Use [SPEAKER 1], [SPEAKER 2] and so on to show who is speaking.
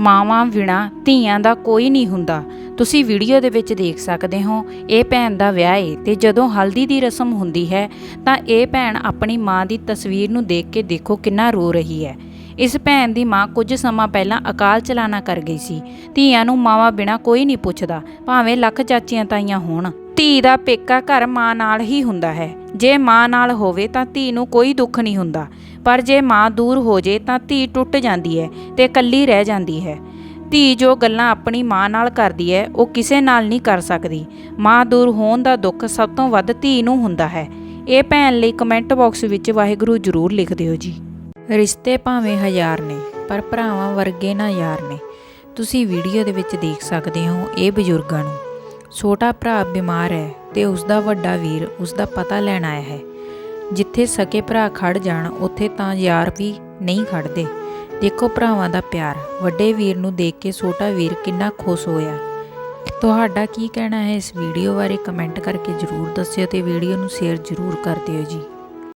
[SPEAKER 1] ਮਾਵਾਂ ਬਿਨਾ ਧੀਆਂ ਦਾ ਕੋਈ ਨਹੀਂ ਹੁੰਦਾ। ਤੁਸੀਂ ਵੀਡੀਓ ਦੇ ਵਿੱਚ ਦੇਖ ਸਕਦੇ ਹੋ, ਇਹ ਭੈਣ ਦਾ ਵਿਆਹ ਏ ਤੇ ਜਦੋਂ ਹਲਦੀ ਦੀ ਰਸਮ ਹੁੰਦੀ ਹੈ, ਤਾਂ ਇਹ ਭੈਣ ਆਪਣੀ ਮਾਂ ਦੀ ਤਸਵੀਰ ਨੂੰ ਦੇਖ ਕੇ ਦੇਖੋ ਕਿੰਨਾ ਰੋ ਰਹੀ ਹੈ। ਇਸ ਭੈਣ ਦੀ ਮਾਂ ਕੁਝ ਸਮਾਂ ਪਹਿਲਾਂ ਅਕਾਲ ਚਲਾਣਾ ਕਰ ਗਈ ਸੀ। ਧੀਆਂ ਨੂੰ ਮਾਵਾਂ ਬਿਨਾ ਕੋਈ ਨਹੀਂ ਪੁੱਛਦਾ, ਭਾਵੇਂ ਲੱਖ ਚਾਚੀਆਂ ਤਾਈਆਂ ਹੋਣ। ਧੀ ਦਾ ਪੇਕਾ ਘਰ ਮਾਂ ਨਾਲ ਹੀ ਹੁੰਦਾ ਹੈ। ਜੇ ਮਾਂ ਨਾਲ ਹੋਵੇ ਤਾਂ ਧੀ ਨੂੰ ਕੋਈ ਦੁੱਖ ਨਹੀਂ ਹੁੰਦਾ। ਪਰ ਜੇ ਮਾਂ ਦੂਰ ਹੋ ਜੇ ਤਾਂ ਧੀ ਟੁੱਟ ਜਾਂਦੀ ਹੈ ਤੇ ਇਕੱਲੀ ਰਹਿ ਜਾਂਦੀ ਹੈ। ਧੀ ਜੋ ਗੱਲਾਂ ਆਪਣੀ ਮਾਂ ਨਾਲ ਕਰਦੀ ਹੈ, ਉਹ ਕਿਸੇ ਨਾਲ ਨਹੀਂ ਕਰ ਸਕਦੀ। ਮਾਂ ਦੂਰ ਹੋਣ ਦਾ ਦੁੱਖ ਸਭ ਤੋਂ ਵੱਧ ਧੀ ਨੂੰ ਹੁੰਦਾ ਹੈ। ਇਹ ਭੈਣ ਲਈ ਕਮੈਂਟ ਬਾਕਸ ਵਿੱਚ ਵਾਹਿਗੁਰੂ ਜ਼ਰੂਰ ਲਿਖ ਦਿਓ ਜੀ। ਰਿਸ਼ਤੇ ਭਾਵੇਂ ਹਜ਼ਾਰ ਨੇ, ਪਰ ਭਰਾਵਾਂ ਵਰਗੇ ਨਾ ਯਾਰ ਨੇ। ਤੁਸੀਂ ਵੀਡੀਓ ਦੇ ਵਿੱਚ ਦੇਖ ਸਕਦੇ ਹੋ ਇਹ ਬਜ਼ੁਰਗਾਂ ਨੂੰ। ਛੋਟਾ ਭਰਾ ਬਿਮਾਰ ਹੈ ਤੇ ਉਸ ਦਾ ਵੱਡਾ ਵੀਰ ਉਸ ਦਾ ਪਤਾ ਲੈਣ ਆਇਆ ਹੈ। ਜਿੱਥੇ ਸਕੇ ਭਰਾ ਖੜ ਜਾਣ, ਉੱਥੇ ਤਾਂ ਯਾਰ ਵੀ ਨਹੀਂ ਖੜਦੇ। ਦੇਖੋ ਭਰਾਵਾਂ ਦਾ ਪਿਆਰ, ਵੱਡੇ ਵੀਰ ਨੂੰ ਦੇਖ ਕੇ ਛੋਟਾ ਵੀਰ ਕਿੰਨਾ ਖੁਸ਼ ਹੋਇਆ। ਤੁਹਾਡਾ ਕੀ ਕਹਿਣਾ ਹੈ ਇਸ ਵੀਡੀਓ ਬਾਰੇ ਕਮੈਂਟ ਕਰਕੇ ਜਰੂਰ ਦੱਸਿਓ ਤੇ ਵੀਡੀਓ ਨੂੰ ਸ਼ੇਅਰ ਜਰੂਰ ਕਰ ਦਿਓ ਜੀ।